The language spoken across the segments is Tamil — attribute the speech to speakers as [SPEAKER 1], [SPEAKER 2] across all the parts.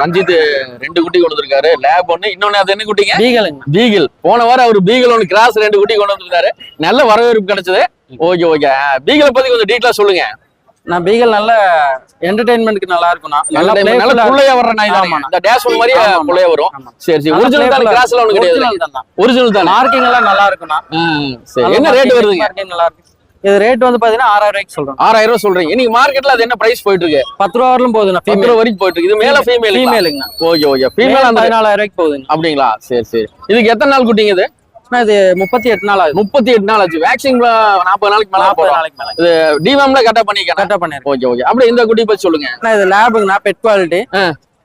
[SPEAKER 1] ரஞ்சித் ரெண்டு குட்டி கொண்டு வந்திருக்காரு. லேப் ஒண்ணு இன்னொன்னு அது என்ன குட்டிங்க?
[SPEAKER 2] பீகலுங்க
[SPEAKER 1] பீகிள் போன வாரம் அவர் பீகிள் ஒன்று கிராஸ் ரெண்டு குட்டி கொண்டு வந்திருந்தாரு. நல்ல வரவேற்பு கிடைச்சது. ஓகே ஓகே பீகிளை பத்தி கொஞ்சம் டீட்டெயிலா சொல்லுங்க.
[SPEAKER 2] நான் பீகல் நல்ல என்டர்டைன்மெண்ட்க்கு நல்லா இருக்கும்ண்ணா.
[SPEAKER 1] நல்ல
[SPEAKER 2] நல்லா
[SPEAKER 1] புள்ளையா வர்ற நாய் தானே. இந்த டேஷ் ஒன் மாதிரி. புள்ளையா வரும். சரி சரி. ஒரிஜினல் தான்? கிராஸ்ல ஒண்ணு கிடையாது. ஒரிஜினல் தானே.
[SPEAKER 2] மார்க்கிங் எல்லாம் நல்லா இருக்குண்ணா
[SPEAKER 1] ஆ, சரி. என்ன ரேட் வருதுங்க?
[SPEAKER 2] நல்லா இருக்கு. இது ரேட் வந்து பாத்தீங்கன்னா ஆறாயிரம் ரூபாய்க்கு சொல்றோம்
[SPEAKER 1] ஆறாயிரம் ரூபாய் சொல்றீங்க. இன்னைக்கு மார்க்கெட்ல அது என்ன பிரைஸ் போயிட்டு இருக்கு?
[SPEAKER 2] பத்து ரூபா வரலும் போகுதுண்ணா.
[SPEAKER 1] பத்து ரூபா வரைக்கும் போயிட்டு இது மேல ஃபீமேல்
[SPEAKER 2] ஃபீமேலுங்கண்ணா
[SPEAKER 1] ஓகே ஓகே. ஃபீமேல் அந்த
[SPEAKER 2] பதினாலாயிரம் ரூபாய்க்கு போகுதுங்க
[SPEAKER 1] அப்படிங்களா? சரி சரி. இதுக்கு எத்தனை நாள் குட்டிங்க இது?
[SPEAKER 2] இது முப்பத்தி எட்டு நாள் ஆகுது.
[SPEAKER 1] முப்பத்தி எட்டு நாள் ஆச்சு. வேக்சின் நாற்பது நாளைக்கு மேல
[SPEAKER 2] நாற்பது நாளைக்கு மேல.
[SPEAKER 1] டிவாம்ல கரெக்டா பண்ணிக்கணும்.
[SPEAKER 2] கரெக்டா பண்ணிருக்கேன்
[SPEAKER 1] ஓகே ஓகே. அப்படியே இந்த குட்டி பத்தி சொல்லுங்க.
[SPEAKER 2] இது லேபுங்கண்ணா பெட் குவாலிட்டி.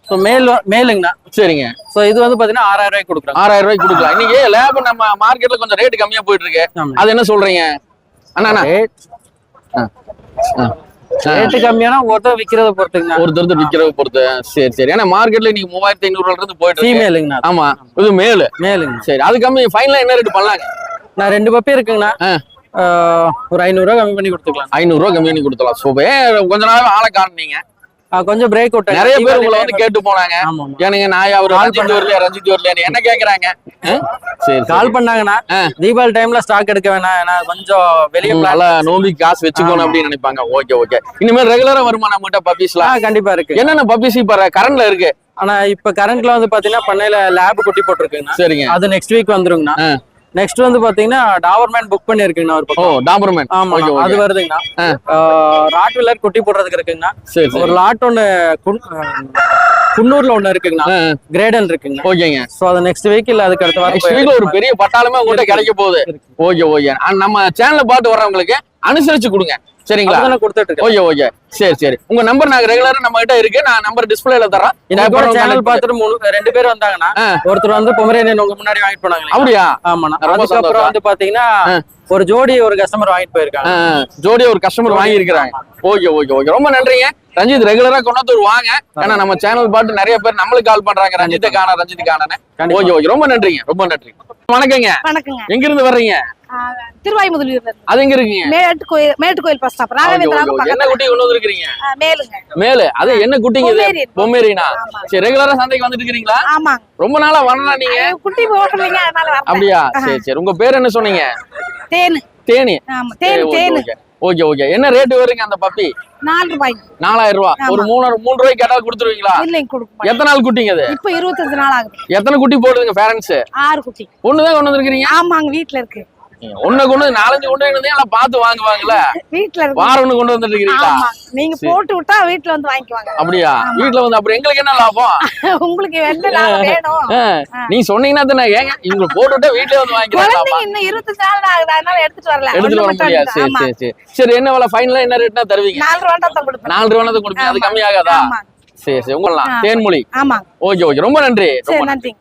[SPEAKER 2] ஸோ மேல் மேலுங்கண்ணா
[SPEAKER 1] சரிங்க.
[SPEAKER 2] ஸோ இது வந்து பாத்தீங்கன்னா ஆறாயிரம் ரூபாய்க்கு கொடுக்குறோம்.
[SPEAKER 1] ஆறாயிரம் ரூபாய்க்கு கொடுக்கலாம். இன்னைக்கு லேப் நம்ம மார்க்கெட்ல கொஞ்சம் ரேட் கம்மியா போயிட்டு இருக்கு. அது என்ன சொல்றீங்க? அண்ணா.
[SPEAKER 2] ரேட்டு கம்மியானா ஒருத்தர் விக்கிறத பொறுத்துங்கண்ணா.
[SPEAKER 1] ஒருத்தர் விக்கிறத பொறுத்து. சரி சரி. ஏன்னா மார்க்கெட்ல இன்னைக்கு மூவாயிரத்தி ஐநூறு இருந்து போயிட்டு
[SPEAKER 2] ஃபீமேலுங்கண்ணா
[SPEAKER 1] ஆமா. இது மேலு.
[SPEAKER 2] மேலுங்கண்ணா.
[SPEAKER 1] சரி அது கம்மி. ஃபைனலா என்ன ரேட் பண்ணலாங்க?
[SPEAKER 2] நான் ரெண்டு பப்பி இருக்குங்கண்ணா. ஒரு ஐநூறுரூவா கம்மி பண்ணி கொடுத்துக்கலாம்.
[SPEAKER 1] ஐநூறு ரூபா கம்மி பண்ணி கொடுத்தலாம் சோ கொஞ்ச நாள் ஆளை காணுனீங்க.
[SPEAKER 2] ஆ, கொஞ்சம் பிரேக் விட்டு
[SPEAKER 1] நிறைய பேர் உங்களை வந்து கேட்டு போனாங்க. ஏனுங்க நான் அவர் ரஞ்சித் வரலையா ரஞ்சித் வரலையா என்ன கேக்குறாங்க? சரி
[SPEAKER 2] கால் பண்ணாங்கண்ணா.
[SPEAKER 1] ஆ.
[SPEAKER 2] தீபாவளி டைம்ல ஸ்டாக் எடுக்க வேணாம். ஏன்னா கொஞ்சம் வெளிய
[SPEAKER 1] நல்லா நோம்பி காசு வச்சுக்கணும் அப்படின்னு நினைப்பாங்க. Okay okay. இனிமேல் ரெகுலரா வருமா? நம்ம கிட்ட பப்பீஸ்லாம்
[SPEAKER 2] கண்டிப்பா இருக்கு.
[SPEAKER 1] என்னென்ன பப்பீஸ் இப்ப கரண்ட்ல இருக்கு?
[SPEAKER 2] ஆனா இப்ப கரண்ட்ல வந்து பாத்தீங்கன்னா பண்ணையில லேப் குட்டி போட்டிருக்குங்கண்ணா.
[SPEAKER 1] சரிங்க.
[SPEAKER 2] அது நெக்ஸ்ட் வீக் வந்துருங்கண்ணா. நெக்ஸ்ட் வந்து பாத்தீங்கன்னா டாவர்மேன் புக் பண்ணிருக்குங்கண்ணா ஒரு
[SPEAKER 1] ஓ
[SPEAKER 2] பக்கம்
[SPEAKER 1] டாபர்மேன்
[SPEAKER 2] ஆமா அது வருதுங்கண்ணா.
[SPEAKER 1] ஆ.
[SPEAKER 2] ராட்வில்லர் குட்டி போடுறதுக்கு இருக்குங்கண்ணா. ஒரு லாட் ஒண்ணு குன்னூர்ல ஒண்ணு இருக்குங்கண்ணா. கிரேடன் இருக்குங்கண்ணா.
[SPEAKER 1] ஓகேங்க.
[SPEAKER 2] சோ அது நெக்ஸ்ட் வீக் இல்ல அதுக்கு அடுத்த வாரம்
[SPEAKER 1] வீக்ல ஒரு பெரிய பட்டாளமே உங்கள்கிட்ட கிடைக்க போகுது. Okay okay. நம்ம சேனல்ல பார்த்து வர்றவங்களுக்கு அனுசரிச்சு கொடுங்க. சரிங்களா?
[SPEAKER 2] அதுதானே கொடுத்துட்டு இருக்கேன்
[SPEAKER 1] ஓகே ஓகே. சரி சரி. உங்க நம்பர் நாங்க ரெகுலரா நம்ம கிட்ட இருக்கு. நான் நம்பர் டிஸ்பிளேல தரேன் தேவைப்படுறவங்க
[SPEAKER 2] சேனல் பார்த்துட்டு மூணு ரெண்டு பேர் வந்தாங்கண்ணா
[SPEAKER 1] ஆ.
[SPEAKER 2] ஒருத்தர் வந்து பொமரேனியன் உங்க முன்னாடி வாங்கிட்டு போனாங்க.
[SPEAKER 1] அப்படியா?
[SPEAKER 2] ஆமாண்ணா. அதுக்கப்புறம். வந்து பாத்தீங்கன்னா. ஒரு ஜோடி ஒரு கஸ்டமர் வாங்கிட்டு போயிருக்காங்க.
[SPEAKER 1] ஜோடி ஒரு கஸ்டமர் வாங்கி இருக்கிறாங்க ஓகே ஓகே ஓகே. ரொம்ப நன்றிங்க. ரஞ்சித் ரெகுலரா கொண்டாந்து வாங்க. ஏன்னா நம்ம சேனல் பார்த்து நிறைய பேர் நம்மளுக்கு கால் பண்றாங்க. ரஞ்சித்தை காண ரஞ்சித்
[SPEAKER 2] கண்டிப்பா.
[SPEAKER 1] ஓகே. ஓகே ரொம்ப நன்றிங்க. ரொம்ப நன்றி வணக்கங்க.
[SPEAKER 3] வணக்கங்க.
[SPEAKER 1] எங்க இருந்து வர்றீங்க?
[SPEAKER 3] திருவாய் முதலியூர்ல இருந்து.
[SPEAKER 1] அது எங்க இருக்கீங்க?
[SPEAKER 3] மேட்டு கோயில் மேட்டு கோயில் பஸ் ஸ்டாப் ராகவேந்திரா.
[SPEAKER 1] என்ன குட்டி கொண்டு வந்திருக்கீங்க
[SPEAKER 3] மேலுங்க.
[SPEAKER 1] மேலு? அது என்ன குட்டிங்க இது. பொம்மேரினா
[SPEAKER 3] ஆமா.
[SPEAKER 1] சரி ரெகுலரா சந்தைக்கு வந்துட்டு இருக்கீங்களா
[SPEAKER 3] ஆமாங்க.
[SPEAKER 1] ரொம்ப நாளா வரலாம் நீங்க?
[SPEAKER 3] குட்டி போட்டலைங்க அதனால வரல.
[SPEAKER 1] அப்படியா? சரி சரி. உங்க பேர் என்ன சொன்னீங்க?
[SPEAKER 3] தேனு.
[SPEAKER 1] தேனி.
[SPEAKER 3] ஆமா தேனு தேனு.
[SPEAKER 1] ஓகே. ஓகே என்ன ரேட் வருங்க அந்த பப்பி
[SPEAKER 3] நாலு ரூபாய்க்கு
[SPEAKER 1] நாலாயிரம் ரூபாய்
[SPEAKER 3] ஆமா.
[SPEAKER 1] ஒரு மூணு மூணு ரூபாய்க்கு கேட்டா கொடுத்துருவீங்களா?
[SPEAKER 3] இல்லைங்க கொடுக்க
[SPEAKER 1] எத்தனை நாள் குட்டிங்க அது
[SPEAKER 3] இப்ப இருபத்தஞ்சு நாள் ஆகுது.
[SPEAKER 1] எத்தனை குட்டி போடுதுங்க பேரண்ட்ஸ்
[SPEAKER 3] ஆறு குட்டி.
[SPEAKER 1] ஒண்ணுதான் கொண்டு வந்திருக்கீங்க
[SPEAKER 3] ஆமாங்க வீட்ல இருக்கு.
[SPEAKER 1] ஒண்ணு கொண்டு நாலஞ்சு கொண்டு வந்து எல்லாம் பார்த்து வாங்குவாங்கல்ல?
[SPEAKER 3] வீட்ல இருக்கு.
[SPEAKER 1] வாரம் ஒண்ணு கொண்டு வந்துட்டு இருக்கீங்களா
[SPEAKER 3] ஆமா. நீங்க. போட்டு விட்டா வீட்ல வந்து வாங்கிக்குவாங்க.
[SPEAKER 1] அப்படியா?
[SPEAKER 3] ஆமா.
[SPEAKER 1] வீட்டுல வந்து அப்புறம் எங்களுக்கு என்ன லாபம்?
[SPEAKER 3] உங்களுக்கு என்ன லாபம் வேணும்.
[SPEAKER 1] நீ சொன்னீங்கன்னா தானே ஏங்க இவங்க போட்டுவிட்டா வீட்லயே வந்து வாங்கிக்கலாம்
[SPEAKER 3] இன்னும் இருபத்தஞ்சு நாள் ஆகுது அதனால எடுத்துட்டு வரல.
[SPEAKER 1] எடுத்துட்டு வர முடியாது. சரி
[SPEAKER 3] ஆமா.
[SPEAKER 1] சரி சரி. சரி என்ன விலை? ஃபைனலா என்ன ரேட்னா தருவீங்க?
[SPEAKER 3] நாலு ரூபா தான் கொடுப்பேன்.
[SPEAKER 1] நாலு ரூபா தான் கொடுப்பீங்க. அது
[SPEAKER 3] ஆமா.
[SPEAKER 1] கம்மி ஆகாதா
[SPEAKER 3] ஆமா.
[SPEAKER 1] சரி சரி உங்களாம்.
[SPEAKER 3] ஆ.
[SPEAKER 1] தேன்மொழி.
[SPEAKER 3] ஆமாங்க
[SPEAKER 1] ஓகே ஓகே. ரொம்ப நன்றி. ரொம்ப நன்றி.